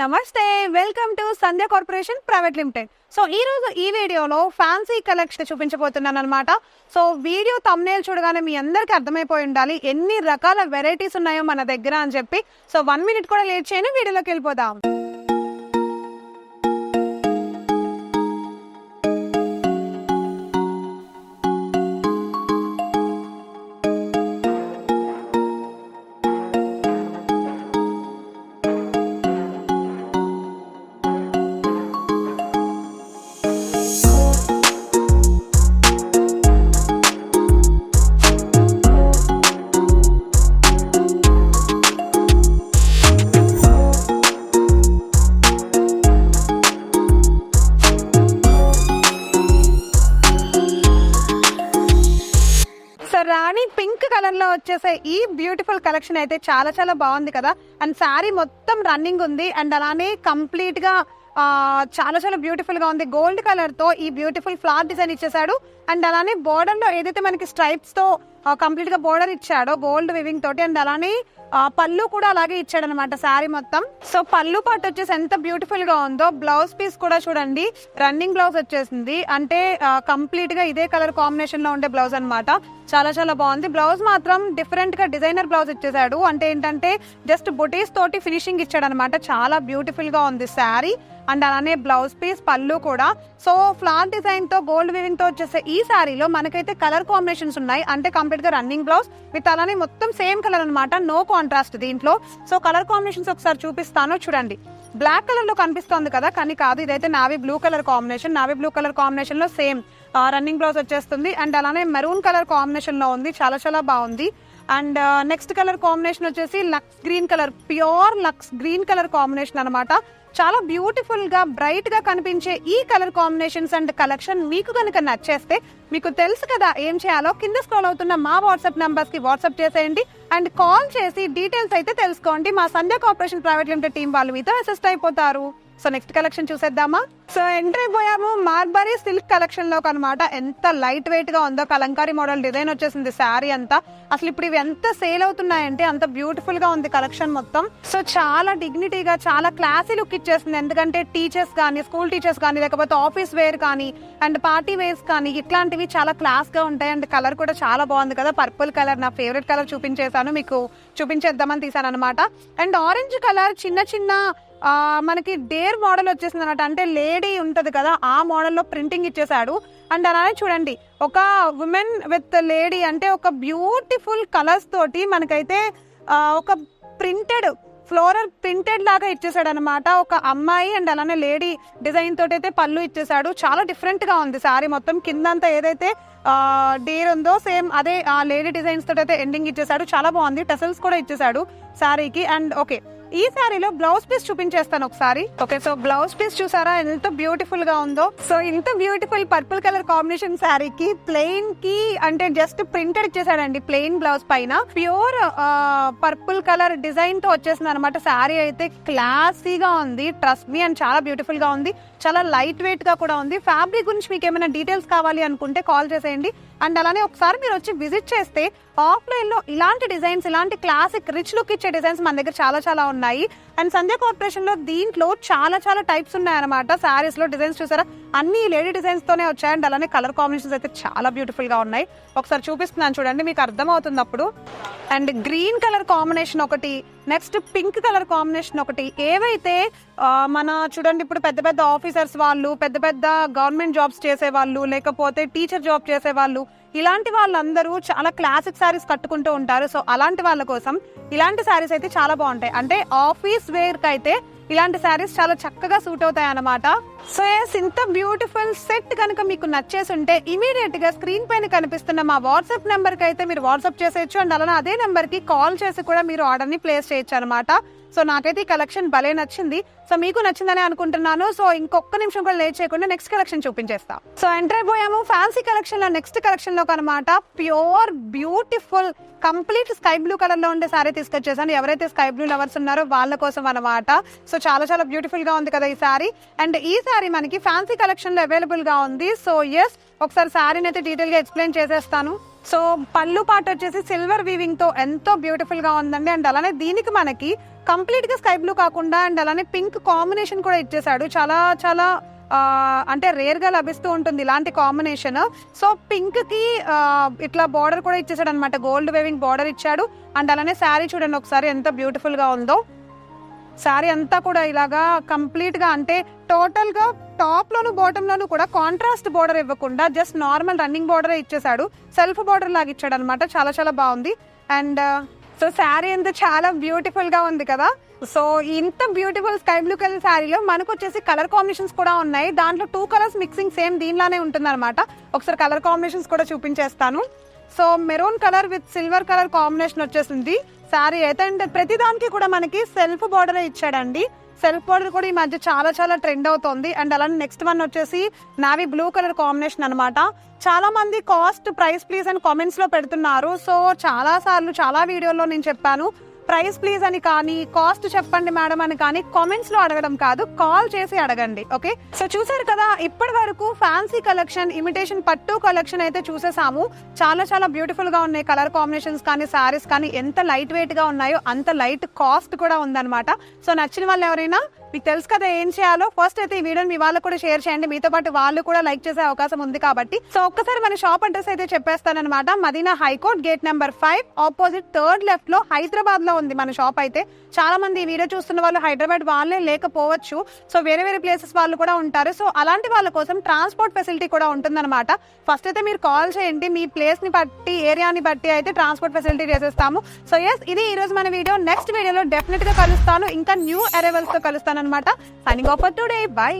నమస్తే welcome to Sandhya corporation private limited. So ఈ రోజు ఈ వీడియోలో ఫ్యాన్సీ కలెక్షన్ చూపించబోతున్నాను అనమాట సో వీడియో తమ్నేల్ చూడగానే మీ అందరికీ అర్థమైపోయి ఉండాలి ఎన్ని రకాల వెరైటీస్ ఉన్నాయో మన దగ్గర అని చెప్పి. సో వన్ మినిట్ కూడా లేట్ చేయను వీడియోలోకి వెళ్ళిపోదాం. రాణి పింక్ కలర్లో వచ్చేసే ఈ బ్యూటిఫుల్ కలెక్షన్ అయితే చాలా చాలా బాగుంది కదా. అండ్ శారీ మొత్తం రన్నింగ్ ఉంది. అండ్ అలానే కంప్లీట్గా చాలా చాలా బ్యూటిఫుల్గా ఉంది. గోల్డ్ కలర్తో ఈ బ్యూటిఫుల్ ఫ్లవర్ డిజైన్ ఇచ్చేసాడు అండ్ అలానే బోర్డర్లో ఏదైతే మనకి స్ట్రైప్స్తో కంప్లీట్గా బోర్డర్ ఇచ్చాడో గోల్డ్ వివింగ్ తోటి అండ్ అలానే ఆ, పళ్ళు కూడా అలాగే ఇచ్చాడు అనమాట శారీ మొత్తం. సో పళ్ళు పాటు వచ్చేసి ఎంత బ్యూటిఫుల్గా ఉందో బ్లౌజ్ పీస్ కూడా చూడండి రన్నింగ్ బ్లౌజ్ వచ్చేసింది. అంటే కంప్లీట్గా ఇదే కలర్ కాంబినేషన్లో ఉండే బ్లౌజ్ అనమాట చాలా చాలా బాగుంది. బ్లౌజ్ మాత్రం డిఫరెంట్గా డిజైనర్ బ్లౌజ్ ఇచ్చేసాడు అంటే ఏంటంటే జస్ట్ బుటీస్ తోటి ఫినిషింగ్ ఇచ్చాడు అనమాట చాలా బ్యూటిఫుల్గా ఉంది శారీ. అండ్ అలానే బ్లౌజ్ పీస్ పళ్ళు కూడా. సో ఫ్లాట్ డిజైన్తో గోల్డ్ వివింగ్తో వచ్చేసే ఈ శారీలో మనకైతే కలర్ కాంబినేషన్స్ ఉన్నాయి. అంటే కంప్లీట్గా రన్నింగ్ బ్లౌజ్ విత్ అలానే మొత్తం సేమ్ కలర్ అనమాట నో కాంట్రాస్ట్ దీంట్లో. సో కలర్ కాంబినేషన్స్ ఒకసారి చూపిస్తాను. చూడండి. బ్లాక్ కలర్లో కనిపిస్తోంది కదా? కానీ కాదు ఇదైతే navy blue colour combination navy blue colour కాంబినేషన్లో సేమ్ రన్నింగ్ బ్లౌజ్ వచ్చేస్తుంది. అండ్ అలానే మెరూన్ కలర్ కాంబినేషన్లో ఉంది. చాలా చాలా బాగుంది. అండ్ నెక్స్ట్ కలర్ కాంబినేషన్ వచ్చేసి lux green colour pure lux green colour combination అనమాట చాలా బ్యూటిఫుల్గా బ్రైట్గా కనిపించే ఈ కలర్ కాంబినేషన్స్ అండ్ కలెక్షన్ మీకు కనుక నచ్చేస్తే మీకు తెలుసు కదా ఏం చేయాలో కింద స్క్రోల్ అవుతున్న మా వాట్సాప్ నంబర్స్కి వాట్సాప్ చేసేయండి. అండ్ కాల్ చేసి డీటెయిల్స్ అయితే తెలుసుకోండి. మా Sandhya corporation private limited team వాళ్ళు మీతో అసిస్ట్ అయిపోతారు. సో నెక్స్ట్ కలెక్షన్ చూసేద్దామా? సో ఎంటర్ అయిపోయాము మార్బరీ సిల్క్ కలెక్షన్లోకి అనమాట ఎంత లైట్ వెయిట్గా ఉందో కలంకారీ మోడల్ డిజైన్ వచ్చేసింది శారీ అంతా. అసలు ఇప్పుడు ఇవి ఎంత సేల్ అవుతున్నాయంటే అంత బ్యూటిఫుల్గా ఉంది కలెక్షన్ మొత్తం. సో చాలా డిగ్నిటీగా చాలా క్లాసీ లుక్ ఇచ్చేసింది. ఎందుకంటే టీచర్స్ కానీ స్కూల్ టీచర్స్ కానీ లేకపోతే ఆఫీస్ వేర్ కానీ అండ్ పార్టీ వేర్స్ కానీ ఇట్లాంటివి చాలా క్లాస్గా ఉంటాయి. అండ్ కలర్ కూడా చాలా బాగుంది కదా. పర్పుల్ కలర్ నా ఫేవరెట్ కలర్ చూపించేశాను. మీకు చూపించేద్దామని తీసాను అనమాట అండ్ ఆరెంజ్ కలర్ చిన్న చిన్న మనకి డేర్ మోడల్ వచ్చేసింది అనమాట అంటే లేడీ ఉంటుంది కదా ఆ మోడల్లో ప్రింటింగ్ ఇచ్చేసాడు అండ్ అలానే చూడండి ఒక ఉమెన్ విత్ లేడీ అంటే ఒక బ్యూటిఫుల్ కలర్స్ తోటి మనకైతే ఒక ప్రింటెడ్ ఫ్లోరల్ ప్రింటెడ్ లాగా ఇచ్చేసాడు అనమాట ఒక అమ్మాయి అండ్ అలానే లేడీ డిజైన్ తోటి అయితే పళ్ళు ఇచ్చేసాడు చాలా డిఫరెంట్గా ఉంది సారీ మొత్తం. కిందంతా ఏదైతే డేర్ ఉందో సేమ్ అదే ఆ లేడీ డిజైన్స్ తోటి అయితే ఎండింగ్ ఇచ్చేసాడు చాలా బాగుంది. టెసల్స్ కూడా ఇచ్చేసాడు శారీకి అండ్ ఓకే ఈ శారీలో బ్లౌజ్ పీస్ చూపించేస్తాను ఒకసారి. ఓకే సో బ్లౌజ్ పీస్ చూసారా? ఎంత బ్యూటిఫుల్గా ఉందో. సో ఇంత బ్యూటిఫుల్ పర్పుల్ కలర్ కాంబినేషన్ శారీకి ప్లెయిన్కి అంటే జస్ట్ ప్రింటెడ్ ఇచ్చేసాడండి ప్లెయిన్ బ్లౌజ్ పైన. ప్యూర్ పర్పుల్ కలర్ డిజైన్తో వచ్చేసింది అనమాట శారీ అయితే. క్లాసీగా ఉంది ట్రస్ట్ మీ అండ్ చాలా బ్యూటిఫుల్గా ఉంది. చాలా లైట్ వెయిట్గా కూడా ఉంది. ఫ్యాబ్రిక్ గురించి మీకు ఏమైనా డీటెయిల్స్ కావాలి అనుకుంటే కాల్ చేసేయండి. అండ్ అలానే ఒకసారి మీరు వచ్చి విజిట్ చేస్తే ఆఫ్లైన్లో ఇలాంటి డిజైన్స్ ఇలాంటి క్లాసిక్ రిచ్ లుక్ ఇచ్చే డిజైన్స్ మన దగ్గర చాలా చాలా ఉన్నాయి. అండ్ సంధ్య కార్పొరేషన్లో దీంట్లో చాలా చాలా టైప్స్ ఉన్నాయన్నమాట. శారీస్లో డిజైన్స్ చూసారా? అన్ని లేడీ డిజైన్స్ తోనే వచ్చాయి. అండ్ అలానే కలర్ కాంబినేషన్స్ అయితే చాలా బ్యూటిఫుల్గా ఉన్నాయి. ఒకసారి చూపిస్తున్నాను చూడండి మీకు అర్థమవుతుంది అప్పుడు. అండ్ గ్రీన్ కలర్ కాంబినేషన్ ఒకటి నెక్స్ట్ పింక్ కలర్ కాంబినేషన్ ఒకటి. ఏవైతే మన చూడండి ఇప్పుడు పెద్ద పెద్ద ఆఫీసర్స్ వాళ్ళు పెద్ద పెద్ద గవర్నమెంట్ జాబ్స్ చేసే వాళ్ళు లేకపోతే టీచర్ జాబ్ చేసే వాళ్ళు ఇలాంటి వాళ్ళందరూ చాలా క్లాసిక్ శారీస్ కట్టుకుంటూ ఉంటారు. సో అలాంటి వాళ్ళ కోసం ఇలాంటి శారీస్ అయితే చాలా బాగుంటాయి. అంటే ఆఫీస్ వేర్కి అయితే ఇలాంటి శారీస్ చాలా చక్కగా సూట్ అవుతాయి అన్నమాట సో ఎస్ ఇంత బ్యూటిఫుల్ సెట్ కనుక మీకు నచ్చేసి ఉంటే ఇమీడియట్గా స్క్రీన్ పైన కనిపిస్తున్న మా వాట్సాప్ నెంబర్కి అయితే మీరు వాట్సాప్ చేసేయచ్చు. అండ్ అలానే అదే నెంబర్కి కాల్ చేసి కూడా మీరు ఆర్డర్ని ప్లేస్ చేయొచ్చు అనమాట సో నాకైతే ఈ కలెక్షన్ భలే నచ్చింది. సో మీకు నచ్చిందని అనుకుంటున్నాను. సో ఇంకొక నిమిషం కూడా లేట్ చేయకుండా నెక్స్ట్ కలెక్షన్ చూపించేస్తా. సో ఎంటర్ అయిపోయాము. ఫ్యాన్సీ కలెక్షన్లో నెక్స్ట్ కలెక్షన్లో అనమాట pure beautiful complete sky blue కలర్లో ఉండే సారీ తీసుకొచ్చేసాను. ఎవరైతే స్కై బ్లూ లవర్స్ ఉన్నారో వాళ్ళ కోసం అనమాట సో చాలా చాలా బ్యూటిఫుల్గా ఉంది కదా ఈ సారీ అండ్ ఈ సారీ మనకి ఫ్యాన్సీ కలెక్షన్లో అవైలబుల్గా ఉంది. సో ఎస్ ఒకసారి సారీని అయితే డీటెయిల్గా ఎక్స్ప్లెయిన్ చేసేస్తాను. సో పళ్ళు పాట వచ్చేసి సిల్వర్ వీవింగ్తో ఎంతో బ్యూటిఫుల్గా ఉందండి. అండ్ అలానే దీనికి మనకి కంప్లీట్గా స్కై బ్లూ కాకుండా అండ్ అలానే పింక్ కాంబినేషన్ కూడా ఇచ్చేసాడు చాలా చాలా అంటే రేర్గా లభిస్తూ ఉంటుంది ఇలాంటి కాంబినేషన్. సో పింక్కి ఇట్లా బార్డర్ కూడా ఇచ్చేసాడు అనమాట గోల్డ్ వేవింగ్ బార్డర్ ఇచ్చాడు. అండ్ అలానే శారీ చూడండి ఒకసారి ఎంత బ్యూటిఫుల్గా ఉందో. శారీ అంతా కూడా ఇలాగా కంప్లీట్గా అంటే టోటల్గా టాప్ లోను బాటమ్ లోను కూడా కాంట్రాస్ట్ బోర్డర్ ఇవ్వకుండా జస్ట్ నార్మల్ రన్నింగ్ బోర్డర్ ఇచ్చేసాడు సెల్ఫ్ బోర్డర్ లాగా ఇచ్చాడు అనమాట చాలా చాలా బాగుంది. అండ్ సో శారీ అంతా చాలా బ్యూటిఫుల్గా ఉంది కదా? సో ఇంత బ్యూటిఫుల్ స్కై బ్లూ కలర్ శారీలో మనకు వచ్చేసి కలర్ కాంబినేషన్స్ కూడా ఉన్నాయి. దాంట్లో టూ కలర్స్ మిక్సింగ్ సేమ్ దీనిలానే ఉంటుంది ఒకసారి కలర్ కాంబినేషన్స్ కూడా చూపించేస్తాను. So maroon colour with silver colour combination వచ్చేసింది. శారీ అయితే అండ్ ప్రతి దానికి కూడా మనకి సెల్ఫ్ బార్డర్ ఇచ్చాడండి. సెల్ఫ్ బార్డర్ కూడా ఈ మధ్య చాలా చాలా ట్రెండ్ అవుతుంది. అండ్ అలానే నెక్స్ట్ వన్ వచ్చేసి నావీ బ్లూ కలర్ కాంబినేషన్ అనమాట చాలా మంది కాస్ట్ ప్రైస్ ప్లీజ్ అని కామెంట్స్లో పెడుతున్నారు. సో చాలా సార్లు చాలా వీడియోలో నేను చెప్పాను. ప్రైస్ ప్లీజ్ అని కానీ కాస్ట్ చెప్పండి మేడం అని కానీ కామెంట్స్లో అడగడం కాదు కాల్ చేసి అడగండి ఓకే సో చూసారు కదా ఇప్పటి వరకు ఫ్యాన్సీ కలెక్షన్ ఇమిటేషన్ పట్టు కలెక్షన్ అయితే చూసేసాము. చాలా చాలా బ్యూటిఫుల్గా ఉన్నాయి కలర్ కాంబినేషన్స్ కానీ సారీస్ కానీ ఎంత లైట్ వెయిట్గా ఉన్నాయో అంత లైట్ కాస్ట్ కూడా ఉందన్నమాట. సో నచ్చిన వాళ్ళు ఎవరైనా మీకు తెలుసు కదా ఏం చేయాలో? ఫస్ట్ అయితే ఈ వీడియోని మీ వాళ్ళకు కూడా షేర్ చేయండి. మీతో పాటు వాళ్ళు కూడా లైక్ చేసే అవకాశం ఉంది కాబట్టి. సో ఒక్కసారి మన షాప్ అడ్రస్ అయితే చెప్పేస్తానమాట Madina high court gate number five opposite third లెఫ్ట్లో హైదరాబాద్లో ఉంది మన షాప్ అయితే. చాలా మంది ఈ వీడియో చూస్తున్న వాళ్ళు హైదరాబాద్ వాళ్ళే లేకపోవచ్చు. సో వేరే వేరే ప్లేసెస్ వాళ్ళు కూడా ఉంటారు. సో అలాంటి వాళ్ళ కోసం ట్రాన్స్పోర్ట్ ఫెసిలిటీ కూడా ఉంటుందన్నమాట. ఫస్ట్ అయితే మీరు కాల్ చేయండి. మీ ప్లేస్ని బట్టి ఏరియాని బట్టి అయితే ట్రాన్స్పోర్ట్ ఫెసిలిటీ చేసేస్తాము. సో ఎస్ ఇది ఈ రోజు మన వీడియో నెక్స్ట్ వీడియోలో డెఫినెట్గా కలుస్తాను. ఇంకా న్యూ అరైవల్స్తో కలుస్తాను అనమాట సైనింగ్ ఆఫర్ టుడే బై